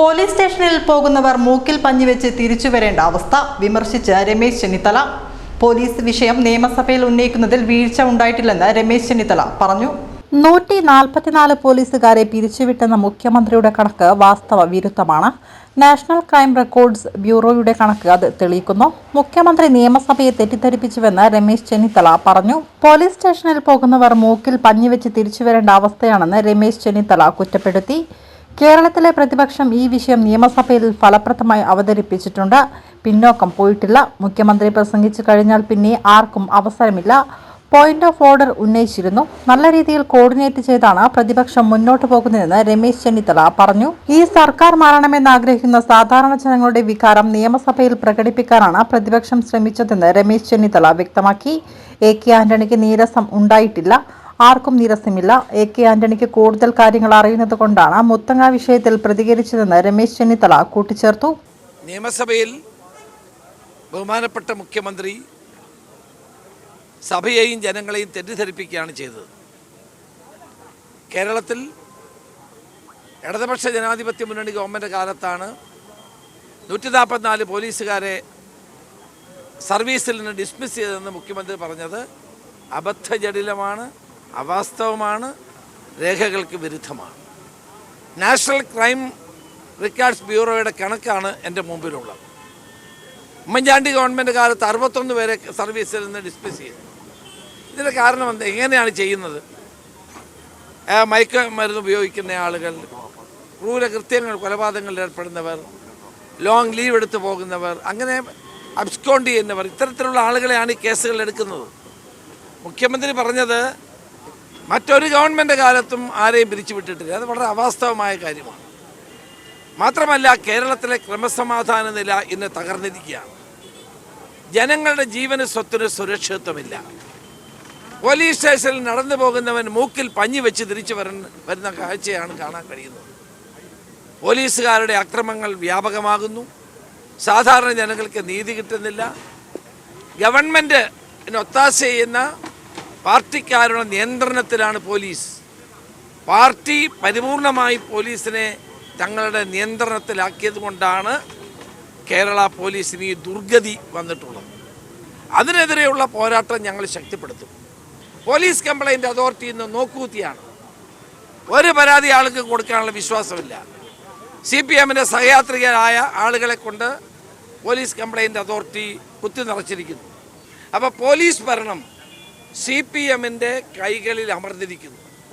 Police സ്റ്റേഷനിൽ പോകുന്നവർ മൂക്കിൽ പഞ്ഞുവെച്ച് തിരിച്ചു വരേണ്ട അവസ്ഥ വിമർശിച്ച് രമേശ് ചെന്നിത്തല. പോലീസ് വിഷയം നിയമസഭയിൽ ഉന്നയിക്കുന്നതിൽ വീഴ്ച ഉണ്ടായിട്ടില്ലെന്ന് രമേശ് ചെന്നിത്തല പറഞ്ഞു. നൂറ്റി നാൽപ്പത്തിനാല് പോലീസുകാരെ പിരിച്ചുവിട്ടെന്ന മുഖ്യമന്ത്രിയുടെ കണക്ക് വാസ്തവ വിരുദ്ധമാണ്. നാഷണൽ ക്രൈം റെക്കോർഡ്സ് ബ്യൂറോയുടെ കണക്ക് അത് തെളിയിക്കുന്നു. മുഖ്യമന്ത്രി നിയമസഭയെ തെറ്റിദ്ധരിപ്പിച്ചുവെന്ന് രമേശ് ചെന്നിത്തല പറഞ്ഞു. പോലീസ് സ്റ്റേഷനിൽ പോകുന്നവർ മൂക്കിൽ പഞ്ഞിവെച്ച് തിരിച്ചുവരേണ്ട അവസ്ഥയാണെന്ന് രമേശ് ചെന്നിത്തല കുറ്റപ്പെടുത്തി. കേരളത്തിലെ പ്രതിപക്ഷം ഈ വിഷയം നിയമസഭയിൽ ഫലപ്രദമായി അവതരിപ്പിച്ചിട്ടുണ്ട്. പിന്നോക്കം പോയിട്ടില്ല. മുഖ്യമന്ത്രി പ്രസംഗിച്ചു കഴിഞ്ഞാൽ പിന്നെ ആർക്കും അവസരമില്ല. പോയിന്റ് ഓഫ് ഓർഡർ ഉന്നയിച്ചിരുന്നു. നല്ല രീതിയിൽ കോർഡിനേറ്റ് ചെയ്താണ് പ്രതിപക്ഷം മുന്നോട്ട് പോകുന്നതെന്ന് രമേശ് ചെന്നിത്തല പറഞ്ഞു. ഈ സർക്കാർ മാറണമെന്ന് ആഗ്രഹിക്കുന്ന സാധാരണ ജനങ്ങളുടെ വികാരം നിയമസഭയിൽ പ്രകടിപ്പിക്കാനാണ് പ്രതിപക്ഷം ശ്രമിച്ചതെന്ന് രമേശ് ചെന്നിത്തല വ്യക്തമാക്കി. എ കെ ആന്റണിക്ക് നീരസം ഉണ്ടായിട്ടില്ല. ആർക്കും നിരസമില്ല. എ കെ ആന്റണിക്ക് കൂടുതൽ കാര്യങ്ങൾ അറിയുന്നത് കൊണ്ടാണ് മുത്തങ്ങ വിഷയത്തിൽ പ്രതികരിച്ചതെന്ന് രമേശ് ചെന്നിത്തല കൂട്ടിച്ചേർത്തു. നിയമസഭയിൽ ബഹുമാനപ്പെട്ട മുഖ്യമന്ത്രി സഭയെയും ജനങ്ങളെയും തെറ്റിദ്ധരിപ്പിക്കുകയാണ് ചെയ്തത്. കേരളത്തിൽ ഇടതുപക്ഷ ജനാധിപത്യ മുന്നണി ഗവൺമെന്റ് കാലത്താണ് നൂറ്റി നാൽപ്പത്തിനാല് പോലീസുകാരെ സർവീസിൽ നിന്ന് ഡിസ്മിസ് ചെയ്തതെന്ന് മുഖ്യമന്ത്രി പറഞ്ഞത് അബദ്ധജടിലമാണ്. അവാസ്തവമാണ് രേഖകൾക്ക് വിരുദ്ധമാണ്. നാഷണൽ ക്രൈം റെക്കോർഡ്സ് ബ്യൂറോയുടെ കണക്കാണ് എന്റെ മുമ്പിലുള്ളത്. ഉമ്മൻചാണ്ടി ഗവൺമെന്റ് കാലത്ത് അറുപത്തൊന്ന് പേരെ സർവീസിൽ നിന്ന് ഡിസ്മിസ് ചെയ്തു. ഇതിന്റെ കാരണം എന്താ? എങ്ങനെയാണ് ചെയ്യുന്നത്? മയക്ക മരുന്ന് ഉപയോഗിക്കുന്ന ആളുകൾ ക്രൂരകൃത്യങ്ങൾ കൊലപാതകങ്ങളിൽ ഏർപ്പെടുന്നവർ ലോങ് ലീവ് എടുത്ത് പോകുന്നവർ അങ്ങനെ അബ്സ്കോണ്ട് ചെയ്യുന്നവർ ഇത്തരത്തിലുള്ള ആളുകളെയാണ് ഈ കേസുകൾ എടുക്കുന്നത്. മുഖ്യമന്ത്രി പറഞ്ഞത് മറ്റൊരു ഗവൺമെന്റ് കാലത്തും ആരെയും പിരിച്ചുവിട്ടിട്ടില്ല. അത് വളരെ അവാസ്തവമായ കാര്യമാണ്. മാത്രമല്ല കേരളത്തിലെ ക്രമസമാധാന നില ഇന്ന് തകർന്നിരിക്കുകയാണ്. ജനങ്ങളുടെ ജീവന് സ്വത്തിന് സുരക്ഷിതത്വമില്ല. പോലീസ് സ്റ്റേഷനിൽ നടന്നു പോകുന്നവൻ മൂക്കിൽ പഞ്ഞി വെച്ച് തിരിച്ചു വരുന്ന വരുന്ന കാഴ്ചയാണ് കാണാൻ കഴിയുന്നത്. പോലീസുകാരുടെ അക്രമങ്ങൾ വ്യാപകമാകുന്നു. സാധാരണ ജനങ്ങൾക്ക് നീതി കിട്ടുന്നില്ല. ഗവൺമെന്റ് ഒത്താശ ചെയ്യുന്ന പാർട്ടിക്കാരുടെ നിയന്ത്രണത്തിലാണ് പോലീസ്. പാർട്ടി പരിപൂർണമായി പോലീസിനെ തങ്ങളുടെ നിയന്ത്രണത്തിലാക്കിയത് കൊണ്ടാണ് കേരള പോലീസിന് ഈ ദുർഗതി വന്നിട്ടുള്ളത്. അതിനെതിരെയുള്ള പോരാട്ടം ഞങ്ങൾ ശക്തിപ്പെടുത്തും. പോലീസ് കംപ്ലൈന്റ് അതോറിറ്റി ഇന്ന് നോക്കൂത്തിയാണ്. ഒരു പരാതി ആൾക്ക് കൊടുക്കാനുള്ള വിശ്വാസമില്ല. സി പി എമ്മിന്റെ സഹയാത്രികരായ ആളുകളെ കൊണ്ട് പോലീസ് കംപ്ലൈന്റ് അതോറിറ്റി കുത്തി നിറച്ചിരിക്കുന്നു. അപ്പോൾ പോലീസ് ഭരണം സി പി എമ്മിന്റെ കൈകളിൽ അമർന്നിരിക്കുന്നു.